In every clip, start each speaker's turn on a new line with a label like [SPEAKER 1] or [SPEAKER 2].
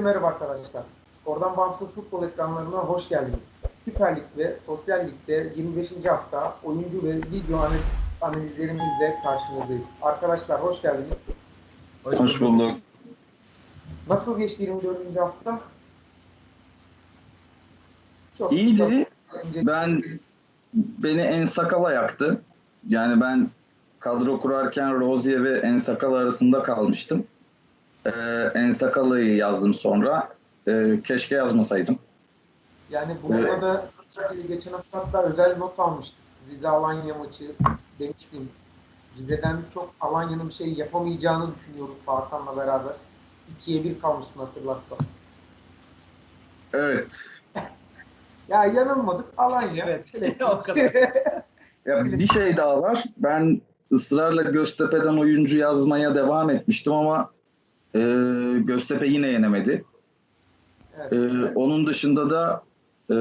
[SPEAKER 1] Herkese merhaba arkadaşlar. Oradan bağımsız futbol ekranlarına hoş geldiniz. Süper Lig ve Sosyal Lig'de 25. hafta oyuncu ve video analiz, analizlerimizle karşınızdayız. Arkadaşlar hoş geldiniz.
[SPEAKER 2] Hoş bulduk.
[SPEAKER 1] Nasıl geçti 24. hafta? Çok
[SPEAKER 2] İyiydi.
[SPEAKER 1] Önce-
[SPEAKER 2] Ben beni En Sakala yaktı. Yani ben kadro kurarken Rozier ve En Sakala arasında kalmıştım. Ee, en Sakala'yı yazdım sonra. Ee, keşke yazmasaydım.
[SPEAKER 1] Yani bununla da geçen hafta hatta özel not almıştık. Rize Alanya maçı demiştim. Rize'den çok Alanya'nın bir şey yapamayacağını düşünüyoruz Hakan'la beraber. 2'ye 1 kalmıştın hatırlarsan.
[SPEAKER 2] Evet.
[SPEAKER 1] Ya yanılmadık Alanya.
[SPEAKER 3] Evet. O kadar.
[SPEAKER 2] Ya bir şey daha var. Ben ısrarla Göztepe'den oyuncu yazmaya devam etmiştim ama e, Göztepe yine yenemedi.
[SPEAKER 1] evet.
[SPEAKER 2] Ee, onun dışında da e,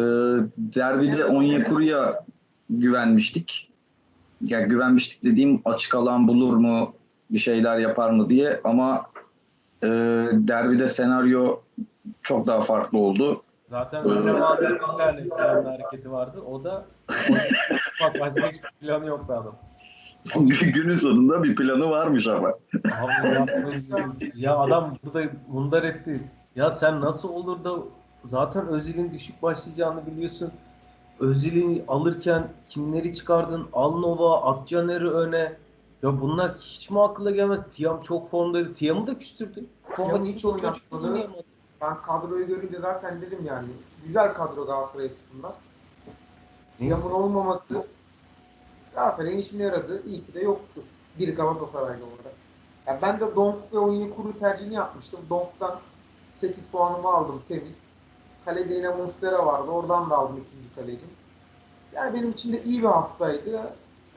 [SPEAKER 2] derbide Onyekuru'ya güvenmiştik. Ya güvenmiştik dediğim açık alan bulur mu, bir şeyler yapar mı diye ama e, derbide senaryo çok daha farklı oldu.
[SPEAKER 3] Zaten öyle madem bir tane hareketi vardı. O da bak başka hiçbir planı yoktu adam.
[SPEAKER 2] Günün sonunda bir planı varmış ama.
[SPEAKER 3] Abi ya adam burada mundar etti. Ya sen nasıl olur da zaten Özil'in düşük başlayacağını biliyorsun. Özil'i alırken kimleri çıkardın? Alnova, Akcaner'i öne. Ya bunlar hiç mi akla gelmez? Tiam çok formdaydı. Tiam'ı da küstürdü.
[SPEAKER 1] Tiam'ı hiç oynatmadı. Ben kadroyu görünce zaten dedim yani güzel kadro Galatasaray açısından. Yamın olmaması Galatasaray'ın işine yaradı. İyi ki de yoktu. Bir Galatasaraylı olarak. Ya ben de Donk ve Onyekuru tercihini yapmıştım. Donk'tan 8 puanımı aldım temiz. Kalede yine Muslera vardı. Oradan da aldım ikinci kaleci. Yani benim için de iyi bir haftaydı.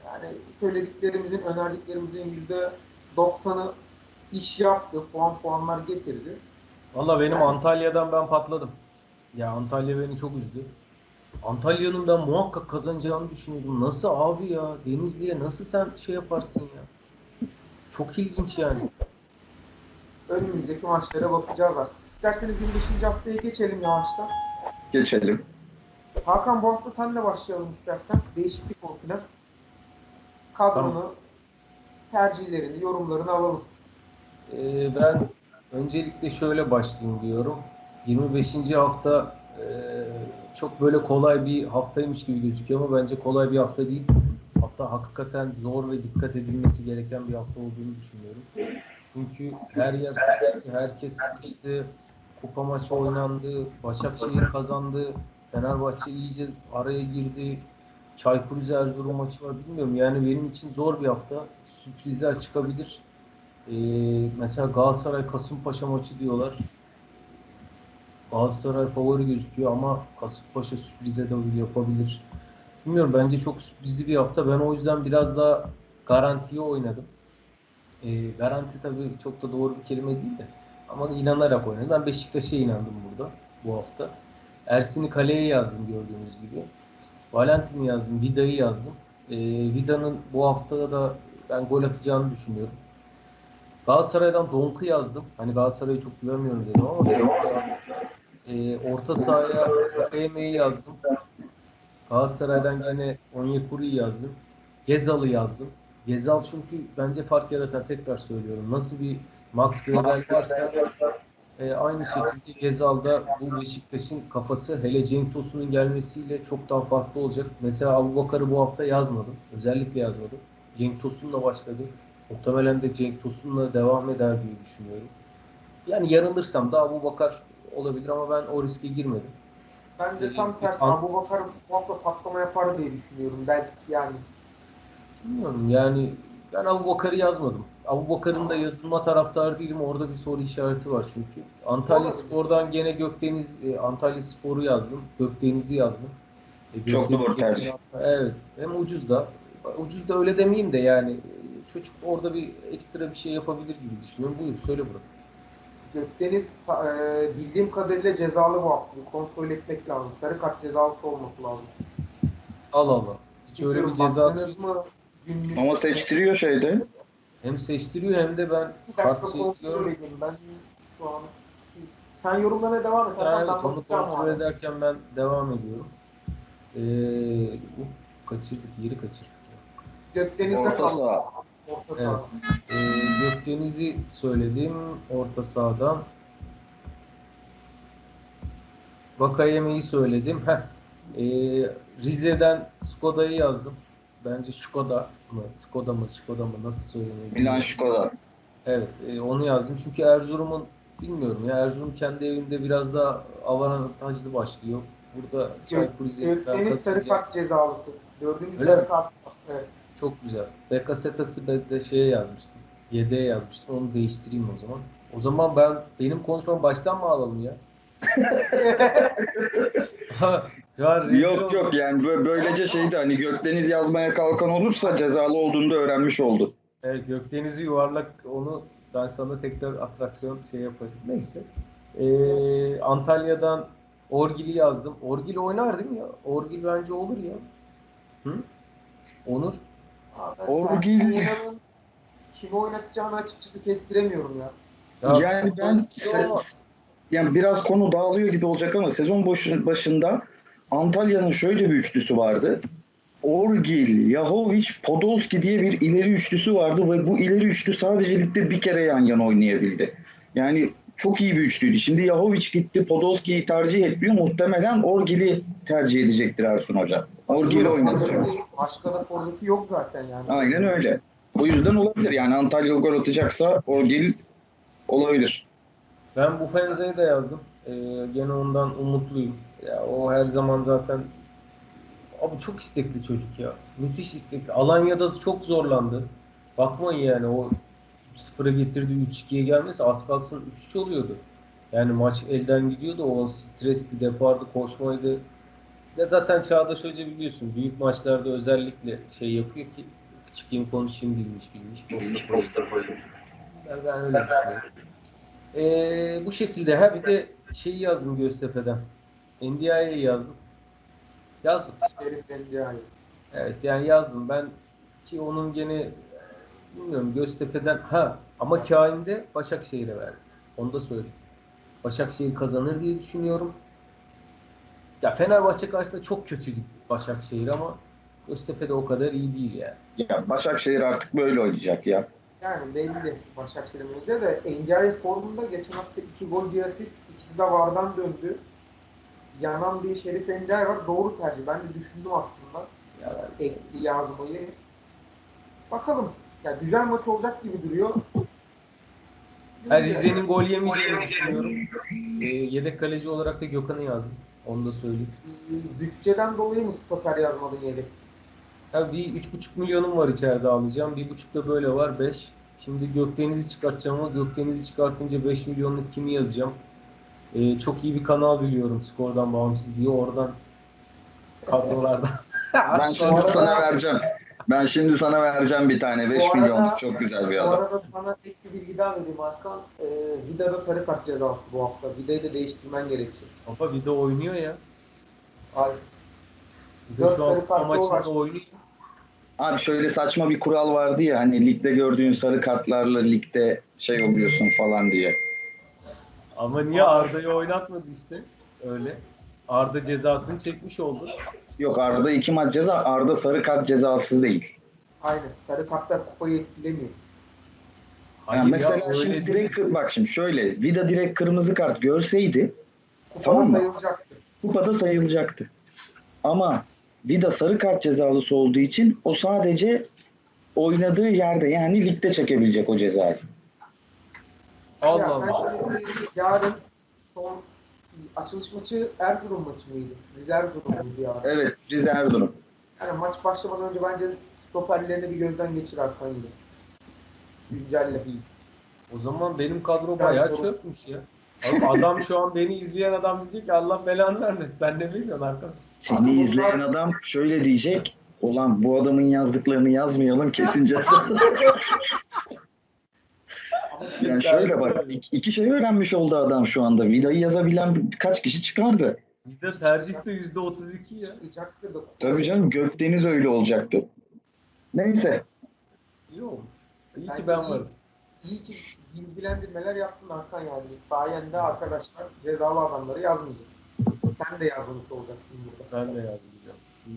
[SPEAKER 1] Yani söylediklerimizin, önerdiklerimizin yüzde 90'ı iş yaptı. Puan puanlar getirdi.
[SPEAKER 3] Valla benim Antalya'dan ben patladım. Ya Antalya beni çok üzdü. Antalya'nın ben muhakkak kazanacağını düşünüyordum. Nasıl abi ya? Denizli'ye nasıl sen şey yaparsın ya? Çok ilginç yani.
[SPEAKER 1] Önümüzdeki maçlara bakacağız artık. İsterseniz 25. haftaya geçelim yavaştan.
[SPEAKER 2] Geçelim.
[SPEAKER 1] Hakan bu hafta senle başlayalım istersen. Değişiklik olsun. Kadronu,
[SPEAKER 3] Tamam.
[SPEAKER 1] tercihlerini, yorumlarını alalım.
[SPEAKER 3] Ee, ben öncelikle şöyle başlayayım diyorum. 25. hafta e, çok böyle kolay bir haftaymış gibi gözüküyor ama bence kolay bir hafta değil. Hatta hakikaten zor ve dikkat edilmesi gereken bir hafta olduğunu düşünüyorum. Çünkü her yer sıkıştı, herkes sıkıştı. Kupa maçı oynandı, Başakşehir kazandı, Fenerbahçe iyice araya girdi. Çaykur Erzurum maçı var bilmiyorum. Yani benim için zor bir hafta. Sürprizler çıkabilir. Ee, mesela Galatasaray Kasımpaşa maçı diyorlar. Galatasaray favori gözüküyor ama Kasımpaşa sürprize de yapabilir. Bilmiyorum bence çok sürprizli bir hafta. Ben o yüzden biraz daha garantiye oynadım. Ee, garanti tabii çok da doğru bir kelime değil de. Ama inanarak oynadım. Ben Beşiktaş'a inandım burada bu hafta. Ersin'i kaleye yazdım gördüğünüz gibi. Valentin'i yazdım, Vida'yı yazdım. Ee, Vida'nın bu haftada da ben gol atacağını düşünüyorum. Galatasaray'dan Donk'u yazdım. Hani Galatasaray'ı çok güvenmiyorum dedim ama. Ee, orta sahaya KM'yi yazdım. Galatasaray'dan gene Onyekuru'yu yazdım. Gezal'ı yazdım. Gezal çünkü bence fark yaratan tekrar söylüyorum. Nasıl bir Max Grevel varsa e, aynı şekilde Gezal'da bu Beşiktaş'ın kafası hele Cenk Tosun'un gelmesiyle çok daha farklı olacak. Mesela Abubakar'ı bu hafta yazmadım. Özellikle yazmadım. Cenk Tosun'la başladı. Muhtemelen de Cenk Tosun'la devam eder diye düşünüyorum. Yani yanılırsam da Abubakar olabilir ama ben o riske girmedim.
[SPEAKER 1] Ben de tam tersi
[SPEAKER 3] An-
[SPEAKER 1] Abu Bakar bu hafta patlama yapar diye düşünüyorum. Belki yani.
[SPEAKER 3] Bilmiyorum yani ben Abubakar'ı yazmadım. Abubakar'ın da yazılma taraftarı değilim. Orada bir soru işareti var çünkü. Antalya
[SPEAKER 1] Olabilir.
[SPEAKER 3] Spor'dan gene Gökdeniz, e, Antalya Spor'u yazdım. Gökdeniz'i yazdım. E,
[SPEAKER 2] Çok
[SPEAKER 3] Gökdeniz
[SPEAKER 2] doğru tercih.
[SPEAKER 3] Evet. Hem ucuz da. Ucuz da öyle demeyeyim de yani. e, Çocuk orada bir ekstra bir şey yapabilir gibi düşünüyorum. Buyur söyle bunu.
[SPEAKER 1] Gökdeniz e, bildiğim kadarıyla cezalı bu hafta. Bir kontrol etmek lazım. Sarı kart cezalısı olması lazım.
[SPEAKER 3] Allah Allah. Hiç öyle bir cezası?
[SPEAKER 1] Günlük-
[SPEAKER 2] Ama seçtiriyor şeyde.
[SPEAKER 3] hem seçtiriyor hem de ben
[SPEAKER 1] Bir
[SPEAKER 3] kart şey diyorum.
[SPEAKER 1] Ben şu an Sen yorumlamaya devam et.
[SPEAKER 3] Sen
[SPEAKER 1] Hakan,
[SPEAKER 3] evet,
[SPEAKER 1] ben
[SPEAKER 3] onu
[SPEAKER 1] bakacağım
[SPEAKER 3] kontrol ederken ben devam ediyorum. Ee, uh, kaçırdık, yeri kaçırdık. ya.
[SPEAKER 1] Gökdeniz'de
[SPEAKER 2] Orta
[SPEAKER 1] kaldı.
[SPEAKER 2] saha.
[SPEAKER 1] Orta
[SPEAKER 3] Evet. Ee, Gökdeniz'i söyledim orta sahadan. Vakayeme'yi söyledim. Heh. Ee, Rize'den Skoda'yı yazdım. Bence Skoda mı? Skoda mı? Skoda mı? Nasıl söyleniyor?
[SPEAKER 2] Milan. Şkoda.
[SPEAKER 3] Evet, e, onu yazdım. Çünkü Erzurum'un bilmiyorum ya Erzurum kendi evinde biraz daha avantajlı başlıyor. Burada Çaykur Rize'den
[SPEAKER 1] Gökdeniz sarı kart cezalısı. Dördüncü
[SPEAKER 3] Öyle
[SPEAKER 1] sarı kart. Evet.
[SPEAKER 3] çok güzel. Bekasetas'ı ben de şeye yazmıştım. Yedeğe yazmıştım. Onu değiştireyim o zaman. O zaman ben benim konuşmamı baştan mı alalım ya?
[SPEAKER 2] Yok yok yani bö- böylece şeydi hani Gökdeniz yazmaya kalkan olursa cezalı olduğunu da öğrenmiş oldu.
[SPEAKER 3] Evet Gökdeniz'i yuvarlak onu ben sana tekrar atraksiyon şey yaparım. Neyse. Ee, Antalya'dan Orgil'i yazdım. Orgil oynar değil mi ya? Orgil bence olur ya. Hı? Onur.
[SPEAKER 2] Orgil-
[SPEAKER 1] Kimi oynatacağını açıkçası kestiremiyorum ya.
[SPEAKER 2] yani ben se- yani biraz konu dağılıyor gibi olacak ama sezon başında Antalya'nın şöyle bir üçlüsü vardı. Orgil, Yahovic, Podolski diye bir ileri üçlüsü vardı ve bu ileri üçlü sadece ligde bir kere yan yana oynayabildi. Yani çok iyi bir üçlüydü. Şimdi Yahovic gitti, Podolski'yi tercih etmiyor. Muhtemelen Orgil'i tercih edecektir Ersun Hoca. Orgil'i oynatacak.
[SPEAKER 1] Başka da forveti yok zaten yani.
[SPEAKER 2] Aynen öyle. O yüzden olabilir. Yani Antalya gol atacaksa Orgil olabilir.
[SPEAKER 3] Ben bu Fenze'yi de yazdım. Ee, gene ondan umutluyum. Ya o her zaman zaten abi çok istekli çocuk ya. Müthiş istekli. Alanya'da çok zorlandı. Bakmayın yani o sıfıra getirdi 3-2'ye gelmesi az kalsın 3-3 oluyordu. Yani maç elden gidiyordu. O stresli depardı, koşmaydı. Ya zaten Çağdaş Hoca biliyorsun büyük maçlarda özellikle şey yapıyor ki çıkayım konuşayım bilmiş bilmiş. Posta koyuyor. Ben, ben öyle düşünüyorum. Ee, bu şekilde ha bir de şeyi yazdım Göztepe'den. NDI'yi yazdım. Yazdım.
[SPEAKER 1] Şerif Endia'yı.
[SPEAKER 3] Evet yani yazdım. Ben ki onun gene bilmiyorum Göztepe'den ha ama kainde Başakşehir'e verdim. Onu da söyleyeyim. Başakşehir kazanır diye düşünüyorum. Ya Fenerbahçe karşısında çok kötüydü Başakşehir ama Göztepe'de o kadar iyi değil yani.
[SPEAKER 2] Ya Başakşehir artık böyle oynayacak ya.
[SPEAKER 1] Yani belli Başakşehir'in önünde de Endia'yı formunda geçen hafta iki gol bir asist. ikisi de vardan döndü. Yanan bir Şerif Endia'yı var. Doğru tercih. Ben de düşündüm aslında.
[SPEAKER 3] Ya
[SPEAKER 1] Ekli yazmayı. Bakalım. Ya güzel maç olacak gibi duruyor.
[SPEAKER 3] Ben Rize'nin gol yemeyeceğini düşünüyorum. Ee, yedek kaleci olarak da Gökhan'ı yazdım. Onu da söyleyeyim.
[SPEAKER 1] Bütçeden dolayı mı stoper yazmadın yedek?
[SPEAKER 3] Ya bir 3,5 milyonum var içeride alacağım. Bir buçuk da böyle var 5. Şimdi Gökdeniz'i çıkartacağım ama Gökdeniz'i çıkartınca 5 milyonluk kimi yazacağım? Ee, çok iyi bir kanal biliyorum skordan bağımsız diye oradan kadrolardan.
[SPEAKER 2] Ben şimdi
[SPEAKER 1] arada-
[SPEAKER 2] sana vereceğim. Ben şimdi sana vereceğim bir tane. 5
[SPEAKER 1] Bu arada-
[SPEAKER 2] milyonluk çok güzel bir
[SPEAKER 1] Bu
[SPEAKER 2] adam.
[SPEAKER 1] arada sana tek bir bilgi daha vereyim Hakan. Ee, Vida'da sarı kart cezası bu hafta. Vida'yı da değiştirmen gerekir.
[SPEAKER 3] Baba de oynuyor ya.
[SPEAKER 1] Ay, Dört
[SPEAKER 3] şu an maçında oynuyor.
[SPEAKER 2] Abi şöyle saçma bir kural vardı ya hani ligde gördüğün sarı kartlarla ligde şey oluyorsun falan diye.
[SPEAKER 3] Ama niye Arda'yı oynatmadı işte? Öyle. Arda cezasını çekmiş oldu.
[SPEAKER 2] Yok Arda iki maç ceza. Arda sarı kart cezasız değil.
[SPEAKER 1] aynen. Sarı kartlar kupayı etkilemiyor.
[SPEAKER 3] Hayır
[SPEAKER 2] Yani
[SPEAKER 3] ya,
[SPEAKER 2] mesela
[SPEAKER 3] öyle
[SPEAKER 2] şimdi direkt
[SPEAKER 3] değil.
[SPEAKER 2] bak şimdi şöyle Vida direkt kırmızı kart görseydi
[SPEAKER 1] Kupada
[SPEAKER 2] Tamam mı?
[SPEAKER 1] sayılacaktır.
[SPEAKER 2] kupada sayılacaktı. Ama Vida sarı kart cezalısı olduğu için o sadece oynadığı yerde yani ligde çekebilecek o cezayı.
[SPEAKER 3] Allah Allah.
[SPEAKER 1] yarın son açılış maçı Erzurum maçı mıydı? Rize Erzurum muydu ya?
[SPEAKER 2] Evet Rize Erzurum.
[SPEAKER 1] Yani maç başlamadan önce bence stoperlerini bir gözden geçir Hakan yine. Güncelle.
[SPEAKER 3] O zaman benim kadro
[SPEAKER 1] Sen
[SPEAKER 3] bayağı çökmüş ya. Oğlum adam şu an beni izleyen adam diyecek ki Allah belanı vermesin. Sen ne biliyorsun arkadaş?
[SPEAKER 2] Seni izleyen adam şöyle diyecek. Ulan bu adamın yazdıklarını yazmayalım kesin ceza. yani şöyle bak iki, iki şey öğrenmiş oldu adam şu anda. Vida'yı yazabilen bir- birkaç kişi çıkardı.
[SPEAKER 3] Bir de tercih de %32 ya.
[SPEAKER 2] Tabii canım Gökdeniz öyle olacaktı. Neyse
[SPEAKER 3] İyi olmuş. İyi ki ben
[SPEAKER 1] iyi.
[SPEAKER 3] varım.
[SPEAKER 1] iyi ki bilgilendirmeler yaptın Hakan yani. Sayende arkadaşlar cezalı adamları yazmayacak. Sen de yazılmış olacaksın burada.
[SPEAKER 3] Ben de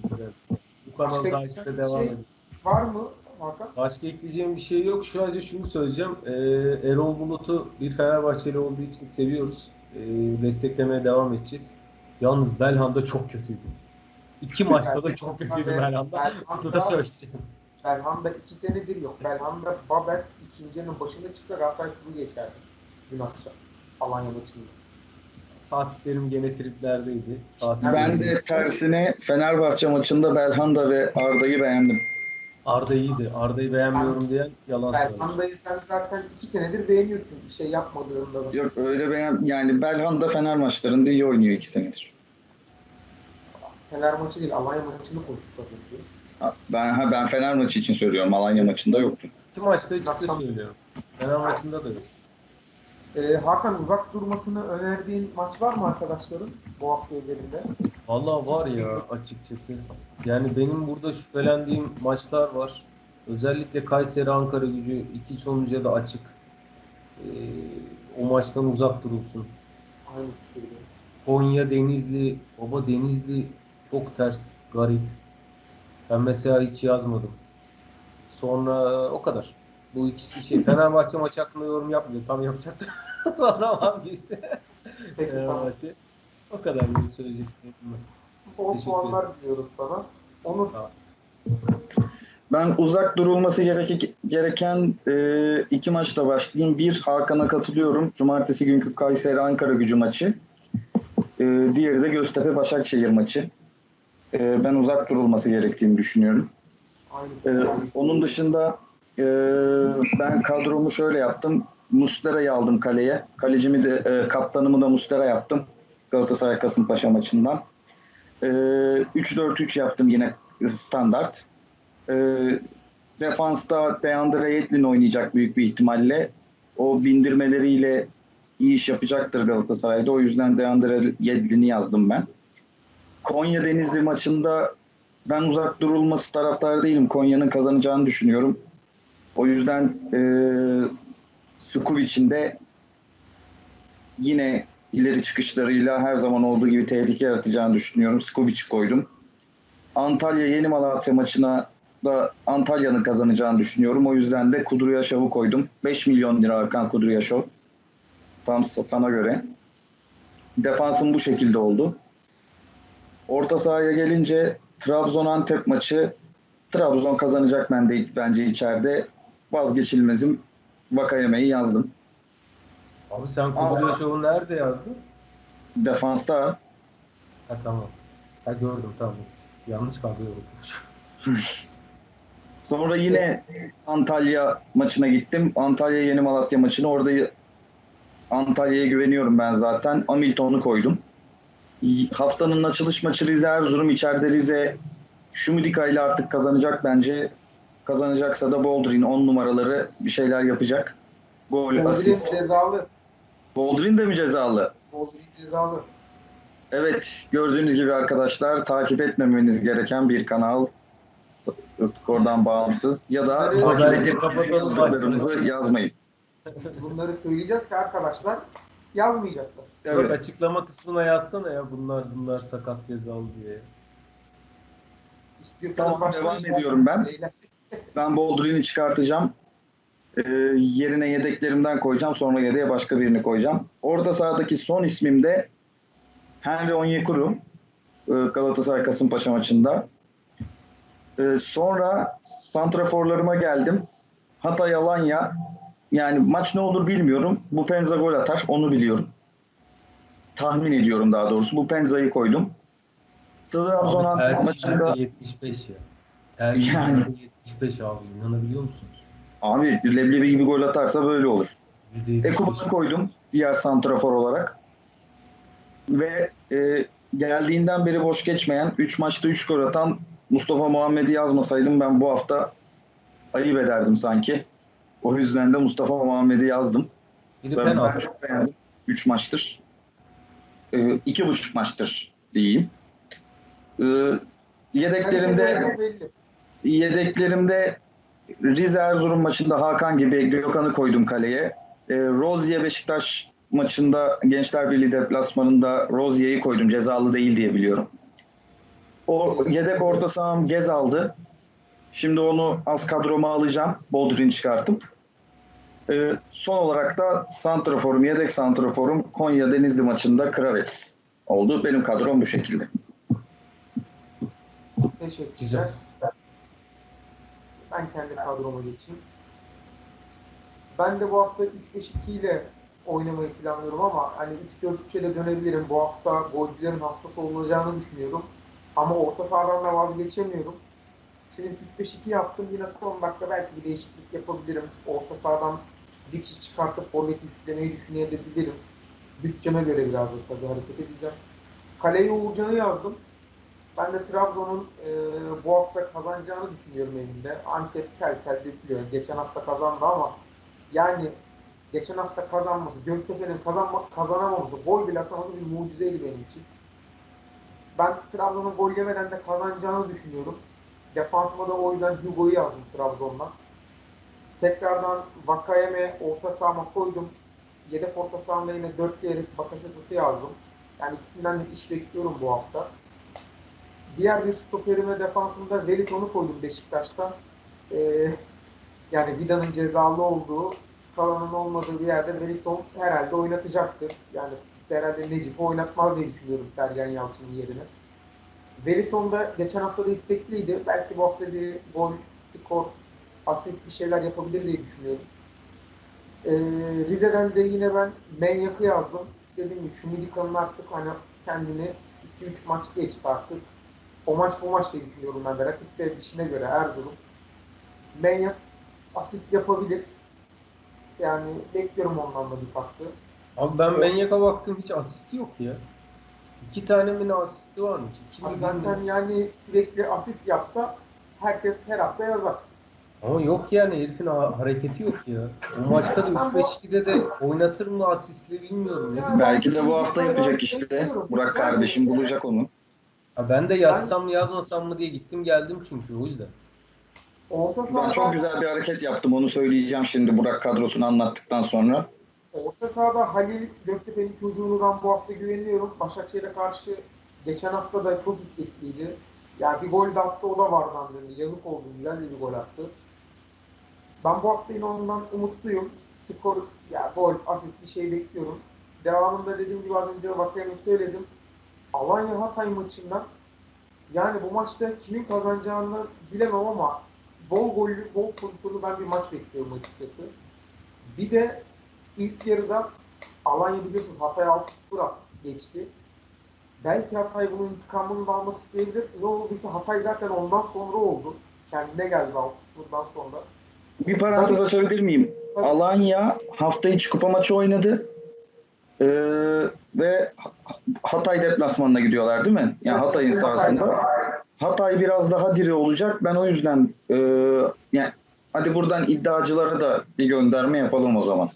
[SPEAKER 3] ki de. Bu kanal
[SPEAKER 1] Başka ekleyeceğim
[SPEAKER 3] devam
[SPEAKER 1] bir
[SPEAKER 3] edin.
[SPEAKER 1] şey Var mı Hakan?
[SPEAKER 3] Başka ekleyeceğim bir şey yok. Şu önce şunu söyleyeceğim. Ee, Erol Bulut'u bir Fenerbahçeli olduğu için seviyoruz. Ee, desteklemeye devam edeceğiz. Yalnız Belhanda çok kötüydü. İki maçta da çok kötüydü Belhanda. Bunu da söyleyeceğim.
[SPEAKER 1] Belhanda iki senedir yok. Belhanda Babel ikinci yarının başında çıktı. Galatasaray turu geçerdi. Dün akşam. Alanya maçında.
[SPEAKER 3] Fatih Terim gene triplerdeydi. Fatih
[SPEAKER 2] Ben de tersine Fenerbahçe maçında Belhanda ve Arda'yı beğendim.
[SPEAKER 3] Arda iyiydi. Arda'yı beğenmiyorum diyen yalan söyler.
[SPEAKER 1] Belhanda'yı sen zaten iki senedir beğeniyorsun. Bir şey yapmadığında da.
[SPEAKER 2] Yok öyle beğen yani Belhanda Fener maçlarında iyi oynuyor iki senedir.
[SPEAKER 1] Fener maçı değil, Alanya maçını konuştuk
[SPEAKER 2] Ben ha ben Fener maçı için söylüyorum. Alanya maçında yoktu.
[SPEAKER 3] İki maçta ciddi
[SPEAKER 1] Akşam-
[SPEAKER 3] söylüyorum. Fener maçında da yok.
[SPEAKER 1] Ee, Hakan uzak durmasını önerdiğin maç var mı arkadaşların bu hafta üzerinde?
[SPEAKER 3] Vallahi var ya açıkçası. Yani benim burada şüphelendiğim maçlar var. Özellikle Kayseri Ankara gücü iki sonuca da açık. Ee, o maçtan uzak durulsun.
[SPEAKER 1] Aynı fikirdeyim.
[SPEAKER 3] Konya Denizli, baba Denizli çok ters, garip. Ben mesela hiç yazmadım. Sonra o kadar. Bu ikisi şey. Fenerbahçe maçı hakkında yorum yapmıyor. Tam yapacaktım. Sonra vazgeçti. Fenerbahçe. O kadar var.
[SPEAKER 1] Bol
[SPEAKER 3] Teşekkür
[SPEAKER 1] puanlar diliyoruz sana. Onur.
[SPEAKER 2] Ben uzak durulması gerek, gereken e, iki maçla başlayayım. Bir Hakan'a katılıyorum. Cumartesi günkü Kayseri Ankara gücü maçı. E, diğeri de Göztepe Başakşehir maçı. E, ben uzak durulması gerektiğini düşünüyorum.
[SPEAKER 1] fikirdeyim.
[SPEAKER 2] onun dışında e, ben kadromu şöyle yaptım. Muslera'yı aldım kaleye. Kalecimi de e, kaptanımı da Muslera yaptım. Galatasaray Kasımpaşa maçından. E, 3-4-3 yaptım yine standart. E, defansta Deandre Yedlin oynayacak büyük bir ihtimalle. O bindirmeleriyle iyi iş yapacaktır Galatasaray'da. O yüzden Deandre Yedlin'i yazdım ben. Konya Denizli maçında ben uzak durulması taraftarı değilim. Konya'nın kazanacağını düşünüyorum. O yüzden e, Sukubic'in de yine ileri çıkışlarıyla her zaman olduğu gibi tehlike yaratacağını düşünüyorum. Skubic'i koydum. Antalya Yeni Malatya maçına da Antalya'nın kazanacağını düşünüyorum. O yüzden de Kudru Yaşov'u koydum. 5 milyon lira Hakan Kudru Yaşov. Tam sa- sana göre. Defansım bu şekilde oldu. Orta sahaya gelince Trabzon Antep maçı Trabzon kazanacak ben de bence içeride. Vazgeçilmezim. Vakayeme'yi yazdım.
[SPEAKER 3] Abi sen Kubilay Show'u nerede yazdın?
[SPEAKER 2] Defansta
[SPEAKER 3] Ha tamam. Ha gördüm tamam. Yanlış kalıyor.
[SPEAKER 2] sonra yine Antalya maçına gittim. Antalya Yeni Malatya maçını orada Antalya'ya güveniyorum ben zaten. Hamilton'u koydum. Haftanın açılış maçı Rize Erzurum. içeride Rize Şumidika ile artık kazanacak bence. Kazanacaksa da Boldrin 10 numaraları bir şeyler yapacak. Gol,
[SPEAKER 1] Boldrin
[SPEAKER 2] asist.
[SPEAKER 1] cezalı.
[SPEAKER 2] Boldrin de mi cezalı?
[SPEAKER 1] Boldrin cezalı.
[SPEAKER 2] Evet, gördüğünüz gibi arkadaşlar takip etmemeniz gereken bir kanal. Skordan bağımsız. Ya da takip edip
[SPEAKER 3] başlığı.
[SPEAKER 2] yazmayın.
[SPEAKER 1] Bunları söyleyeceğiz ki arkadaşlar yazmayacaklar.
[SPEAKER 3] Evet.
[SPEAKER 2] Evet.
[SPEAKER 3] açıklama kısmına yazsana ya bunlar bunlar sakat cezalı diye.
[SPEAKER 1] Hiçbir
[SPEAKER 2] Tamam, devam
[SPEAKER 1] bir-
[SPEAKER 2] ediyorum ben.
[SPEAKER 1] Beyler,
[SPEAKER 2] Ben Boldrin'i çıkartacağım. Ee, yerine yedeklerimden koyacağım. Sonra yedeğe başka birini koyacağım. Orada sahadaki son ismim de Henry Onyekuru. Ee, Galatasaray Kasımpaşa maçında. Ee, sonra santraforlarıma geldim. Hatay Alanya. Yani maç ne olur bilmiyorum. Bu Penza gol atar. Onu biliyorum. Tahmin ediyorum daha doğrusu. Bu Penza'yı koydum. Trabzon Antep maçında
[SPEAKER 3] yüzde 75 ya. Tercih
[SPEAKER 2] Yani.
[SPEAKER 3] Yüzde 75 abi inanabiliyor musunuz?
[SPEAKER 2] abi leblebi gibi gol atarsa böyle olur.
[SPEAKER 3] Yüzde 75.
[SPEAKER 2] Ekuban'ı koydum diğer santrafor olarak. Ve e, geldiğinden beri boş geçmeyen 3 maçta 3 gol atan Mustafa Muhammed'i yazmasaydım ben bu hafta ayıp ederdim sanki. O yüzden de Mustafa Muhammed'i yazdım. Ben, ben çok beğendim. 3 maçtır. 2,5 maçtır diyeyim. E, yedeklerimde
[SPEAKER 1] Belli.
[SPEAKER 2] Yedeklerimde Rize Erzurum maçında Hakan gibi Gökhan'ı koydum kaleye. E, Rozier Beşiktaş maçında Gençler Birliği deplasmanında Rozier'i koydum. Cezalı değil diye biliyorum. O yedek orta saham Gez aldı. Şimdi onu az kadroma alacağım. Bodrin çıkartıp. E, son olarak da santraforum, yedek santraforum Konya Denizli maçında Kravets oldu. Benim kadrom bu şekilde.
[SPEAKER 1] Teşekkürler.
[SPEAKER 3] Güzel.
[SPEAKER 1] Ben kendi kadroma geçeyim. Ben de bu hafta 3-5-2 ile oynamayı planlıyorum ama hani 3-4-3'e de dönebilirim. Bu hafta golcülerin hastası olacağını düşünüyorum. Ama orta sahadan da vazgeçemiyorum. Şimdi 3-5-2 yaptım. Yine son dakika belki bir değişiklik yapabilirim. Orta sahadan bir kişi çıkartıp forveti üçlemeyi düşünebilirim. Bütçeme göre biraz da tabii hareket edeceğim. Kaleye Uğurcan'ı yazdım. Ben de Trabzon'un e, bu hafta kazanacağını düşünüyorum evinde. Antep tel tel dökülüyor. Geçen hafta kazandı ama yani geçen hafta kazanması, Göztepe'nin kazanma, kazanamaması, gol bile atamadı bir mucizeydi benim için. Ben Trabzon'un gol yemeden de kazanacağını düşünüyorum. Defansıma da o yüzden Hugo'yu yazdım Trabzon'dan. Tekrardan Vakayeme orta sahama koydum. Yedek orta sahamda yine 4 diyerek Bakasetas'ı yazdım. Yani ikisinden de iş bekliyorum bu hafta. Diğer bir stoperime defansında Wellington'u koydum Beşiktaş'ta. Ee, yani Vida'nın cezalı olduğu, Skala'nın olmadığı bir yerde Wellington herhalde oynatacaktır. Yani herhalde Necip'i oynatmaz diye düşünüyorum Sergen Yalçın'ın yerine. Wellington da geçen hafta da istekliydi. Belki bu hafta bir gol, skor, asist bir şeyler yapabilir diye düşünüyorum. Ee, Rize'den de yine ben Menyak'ı yazdım. Dediğim gibi şu Milika'nın artık hani kendini 2-3 maç geçti artık. O maç bu maç diye düşünüyorum ben de. Rakip dişine göre Erzurum. Menyak asist yapabilir. Yani bekliyorum ondan da bir katkı.
[SPEAKER 3] Abi ben Menyak'a baktım hiç asisti yok ya. İki tane mi ne asisti varmış? İki
[SPEAKER 1] Abi zaten
[SPEAKER 3] mi?
[SPEAKER 1] yani sürekli asist yapsa herkes her hafta yazar.
[SPEAKER 3] Ama yok yani herifin ha- hareketi yok ya. O maçta da 3-5-2'de de oynatır mı asistli bilmiyorum ya.
[SPEAKER 2] Belki de bu hafta yapacak işte. Burak kardeşim bulacak onu.
[SPEAKER 3] Ha ben de yazsam mı yazmasam mı diye gittim geldim çünkü o yüzden.
[SPEAKER 1] Orta
[SPEAKER 2] Ben
[SPEAKER 1] sahada,
[SPEAKER 2] çok güzel bir hareket yaptım. Onu söyleyeceğim şimdi Burak kadrosunu anlattıktan sonra.
[SPEAKER 1] orta sahada Halil Göktepe'nin çocuğunu ben bu hafta güveniyorum. Başakşehir'e karşı geçen hafta da çok istekliydi. Yani bir gol de attı o da vardı andırdı. Yazık oldu. Güzel de bir gol attı. Ben bu hafta yine ondan umutluyum. Skor, ya gol, asist bir şey bekliyorum. Devamında dediğim gibi az önce Vakayem'e söyledim. Alanya Hatay maçından yani bu maçta kimin kazanacağını bilemem ama bol gollü, bol pozisyonlu ben bir maç bekliyorum açıkçası. Bir de ilk yarıda Alanya biliyorsunuz Hatay 6-0 geçti. Belki Hatay bunun intikamını da almak isteyebilir. Ne olduysa Hatay zaten ondan sonra oldu. Kendine geldi 6-0'dan sonra.
[SPEAKER 2] Bir parantez açabilir miyim? Alanya hafta içi kupa maçı oynadı. Ee, ve Hatay deplasmanına gidiyorlar değil mi? Yani Hatay'ın sahasında. Hatay biraz daha diri olacak. Ben o yüzden e, yani hadi buradan iddiacılara da bir gönderme yapalım o zaman.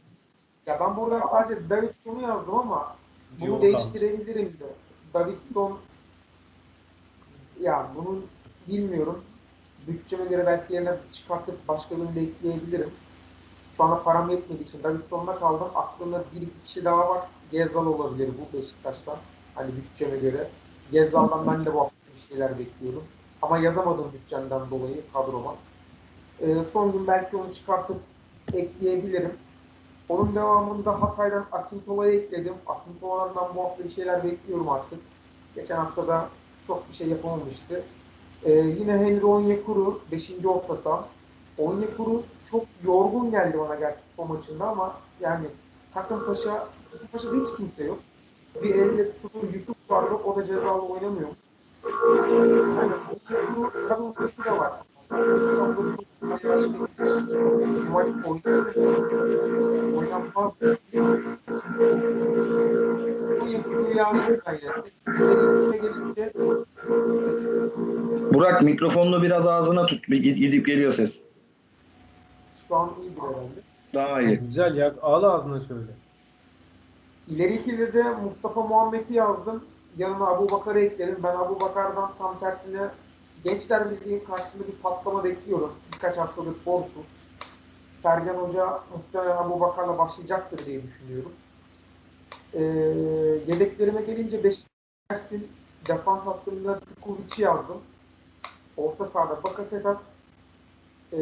[SPEAKER 1] Ya ben burada sadece Davidson'u yazdım ama bunu
[SPEAKER 3] Yok,
[SPEAKER 1] değiştirebilirim de. Davidson ya bunun bilmiyorum. Bütçeme göre belki yerine çıkartıp başka birini de ekleyebilirim. Şu anda param yetmediği için Davidson'da kaldım. Aklımda bir iki kişi daha var. Gezzal olabilir bu Beşiktaş'tan. Hani bütçeme göre. Gezzal'dan ben de bu hafta bir şeyler bekliyorum. Ama yazamadım bütçemden dolayı kadroma. Ee, son gün belki onu çıkartıp ekleyebilirim. Onun devamında Hatay'dan Akintola'yı ekledim. Akintola'dan bu hafta bir şeyler bekliyorum artık. Geçen hafta da çok bir şey yapamamıştı. Ee, yine Henry Onyekuru 5. orta. Onyekuru çok yorgun geldi bana gerçi o maçında ama yani Kasımpaşa, Kasımpaşa'da hiç kimse yok. Bir elde tutulur Yusuf vardı. O da cezalı oynamıyormuş. Yani kadın şu da var.
[SPEAKER 2] Burak mikrofonunu biraz ağzına tut. Bir gid- gidip geliyor ses.
[SPEAKER 1] Şu an iyidir herhalde.
[SPEAKER 2] Daha iyi.
[SPEAKER 3] Güzel ya al ağzına şöyle.
[SPEAKER 1] İleri ikili de Mustafa Muhammed'i yazdım. Yanına Abu Bakar'ı ekledim. Ben Abu Bakar'dan tam tersine Gençler Birliği karşısında bir patlama bekliyorum. Birkaç haftadır formsuz. Sergen Hoca muhtemelen Abu Bakar'la başlayacaktır diye düşünüyorum. Ee, yedeklerime gelince Beşiktaş'ın defans hattında Kukuvici yazdım. Orta sahada Bakasetas. E,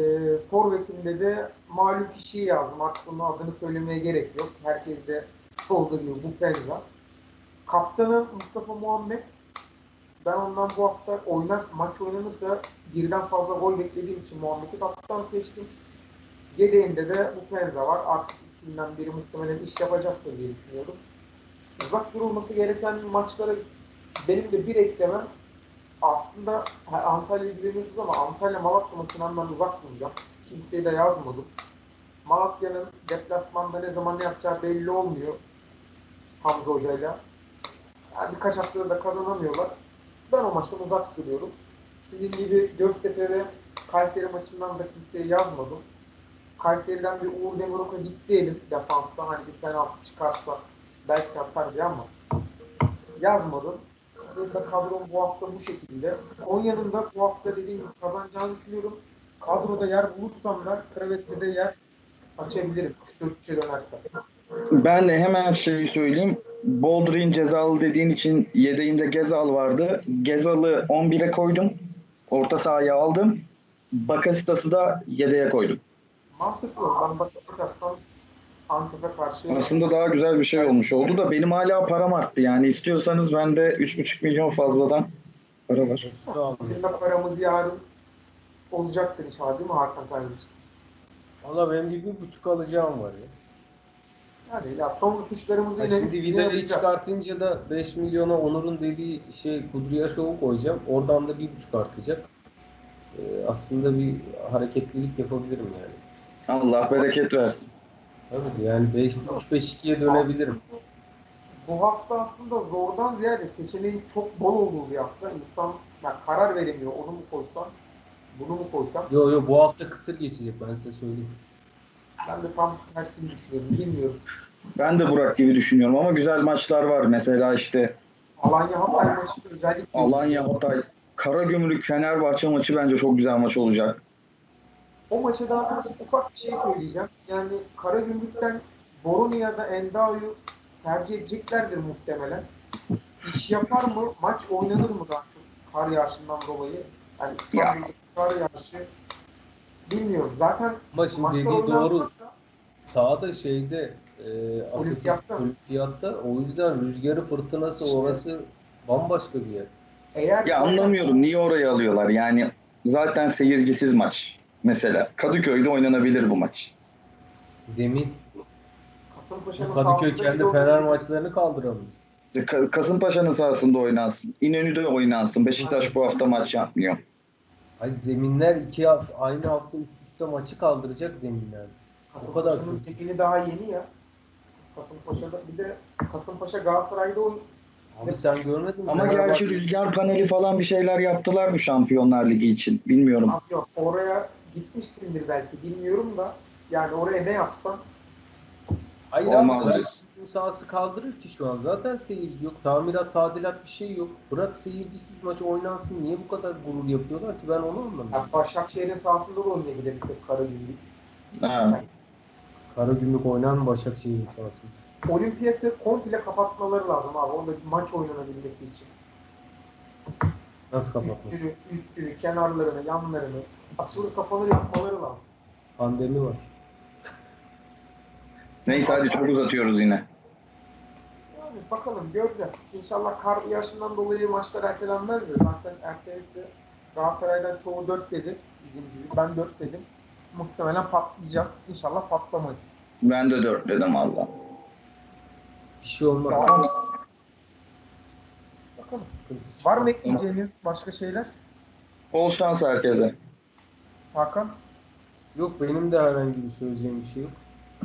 [SPEAKER 1] forvetinde de malum kişiyi yazdım. Artık bunun adını söylemeye gerek yok. Herkes de gibi bu Penza. Kaptanı Mustafa Muhammed. Ben ondan bu hafta oynar, maç oynanırsa birden fazla gol beklediğim için Muhammed'i kaptan seçtim. Yedeğinde de bu Penza var. Artık ikisinden biri muhtemelen iş yapacaktır diye düşünüyorum. Uzak durulması gereken maçlara benim de bir eklemem aslında ha, Antalya'yı bilemiyorsunuz ama Antalya Malatya maçından ben uzak duracağım. Kimseye de yazmadım. Malatya'nın deplasmanda ne zaman ne yapacağı belli olmuyor. Hamza Hoca'yla. Yani birkaç haftada da kazanamıyorlar. Ben o maçtan uzak duruyorum. Sizin gibi Göztepe ve Kayseri maçından da kimseye yazmadım. Kayseri'den bir Uğur Demirok'a gitti elim defansta. Hani bir penaltı çıkarsa belki atar diye ama yazmadım. De kadrom bu hafta bu şekilde. Konya'nın da bu hafta dediğim gibi kazanacağını düşünüyorum. Kadroda yer bulursam da Kravet'te de yer açabilirim. 3-4-3'e dönerse.
[SPEAKER 2] Ben de hemen şeyi söyleyeyim. Boldrin cezalı dediğin için yedeğimde Gezal vardı. Gezal'ı 11'e koydum. Orta sahaya aldım. Bakasitas'ı da yedeğe koydum.
[SPEAKER 1] Mantıklı. Ben Bakas'tan Antep'e karşı
[SPEAKER 2] Aslında daha güzel bir şey olmuş oldu da benim hala param arttı. Yani istiyorsanız bende 3,5 milyon fazladan para var.
[SPEAKER 1] Bizim de paramız yarın olacaktır inşallah değil mi Hakan kardeşim?
[SPEAKER 3] Valla benim bir, bir buçuk alacağım var ya.
[SPEAKER 1] Yani ya son tuşlarımızı yine
[SPEAKER 3] şimdi Vidal'i çıkartınca da 5 milyona Onur'un dediği şey Kudriya Show'u koyacağım. Oradan da bir buçuk artacak. Ee, aslında bir hareketlilik yapabilirim yani.
[SPEAKER 2] Allah bereket versin.
[SPEAKER 3] Tabii yani 5 3-5-2'ye dönebilirim.
[SPEAKER 1] Bu hafta aslında zordan ziyade seçeneğin çok bol olduğu bir hafta. İnsan ya karar veremiyor. Onu mu koysam, bunu mu koysam.
[SPEAKER 3] Yo yo bu hafta kısır geçecek ben size söyleyeyim.
[SPEAKER 1] Ben de tam tersini düşünüyorum. Bilmiyorum.
[SPEAKER 2] Ben de Burak gibi düşünüyorum ama güzel maçlar var. Mesela işte
[SPEAKER 1] Alanya Hatay maçı özellikle
[SPEAKER 2] Alanya, Hatay, Karagümrük, Fenerbahçe maçı bence çok güzel maç olacak.
[SPEAKER 1] O maça daha ufak bir şey söyleyeceğim. Yani Karagümrük'ten Borunu ya da Endao'yu tercih edeceklerdir muhtemelen. İş yapar mı? Maç oynanır mı daha çok kar yağışından dolayı? Yani İstanbul'daki kar yağışı bilmiyorum. Zaten
[SPEAKER 3] Ama şimdi dediği doğru. Sağda şeyde e,
[SPEAKER 1] Olimpiyatta.
[SPEAKER 3] olimpiyatta o yüzden rüzgarı fırtınası
[SPEAKER 1] İşte.
[SPEAKER 3] orası bambaşka bir yer.
[SPEAKER 1] eğer
[SPEAKER 2] Ya anlamıyorum niye orayı alıyorlar. Yani zaten seyircisiz maç. Mesela Kadıköy'de oynanabilir bu maç.
[SPEAKER 3] Zemin. Bu Kadıköy kendi Fener maçlarını kaldıramıyor.
[SPEAKER 2] Ka- Kasımpaşa'nın sahasında oynansın. İnönü'de oynansın. Beşiktaş bu hafta maç yapmıyor.
[SPEAKER 3] Ay zeminler iki hafta, aynı hafta üst üste maçı kaldıracak zeminler. O kadar
[SPEAKER 1] Kasımpaşa'nın tekini daha yeni ya. Kasımpaşa'da bir de Kasımpaşa Galatasaray'da oyun
[SPEAKER 3] Abi sen görmedin mi?
[SPEAKER 2] Ama
[SPEAKER 3] Fenerbahçe-
[SPEAKER 2] gerçi rüzgar paneli falan bir şeyler yaptılar mı Şampiyonlar Ligi için? Bilmiyorum.
[SPEAKER 1] Abi yok oraya gitmişsindir belki bilmiyorum da yani oraya ne yapsan
[SPEAKER 3] Hayır
[SPEAKER 2] Olmaz
[SPEAKER 3] abi
[SPEAKER 2] diyorsun.
[SPEAKER 3] sahası kaldırır ki şu an. Zaten seyirci yok. Tamirat, tadilat bir şey yok. Bırak seyircisiz maç oynansın. Niye bu kadar gurur yapıyorlar ki ben onu anlamıyorum.
[SPEAKER 1] yani Başakşehir'in sahasında da oynayabilir bir tek Karagümrük.
[SPEAKER 2] Ha.
[SPEAKER 3] Karagümrük oynan Başakşehir'in sahasında.
[SPEAKER 1] Olimpiyatı komple kapatmaları lazım abi. Orada bir maç oynanabilmesi için.
[SPEAKER 3] Nasıl kapatması?
[SPEAKER 1] Üstünü, üstünü, kenarlarını, yanlarını açılır kapalı yapmaları lazım.
[SPEAKER 3] Pandemi var.
[SPEAKER 2] Neyse hadi çok uzatıyoruz yine.
[SPEAKER 1] Yani bakalım göreceğiz. İnşallah kar yağışından dolayı maçlar ertelenmez de. Zaten ertelenirse Galatasaray'dan çoğu 4 dedi. Bizim gibi. Ben 4 dedim. Muhtemelen patlayacak. İnşallah patlamayız.
[SPEAKER 2] Ben de dört dedim Allah.
[SPEAKER 3] Bir şey olmaz.
[SPEAKER 1] Tamam. Var mı ekleyeceğiniz başka şeyler?
[SPEAKER 2] Bol şans herkese.
[SPEAKER 1] Hakan?
[SPEAKER 3] Yok benim de herhangi bir söyleyeceğim bir şey yok.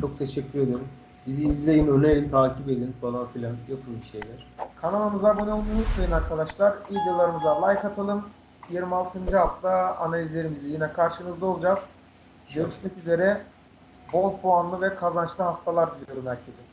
[SPEAKER 3] Çok teşekkür ederim. Bizi izleyin, önerin, takip edin falan filan. Yapın bir şeyler.
[SPEAKER 1] Kanalımıza abone olmayı unutmayın arkadaşlar. Videolarımıza like atalım. 26. hafta analizlerimizle yine karşınızda olacağız. Görüşmek üzere. Bol puanlı ve kazançlı haftalar diliyorum herkese.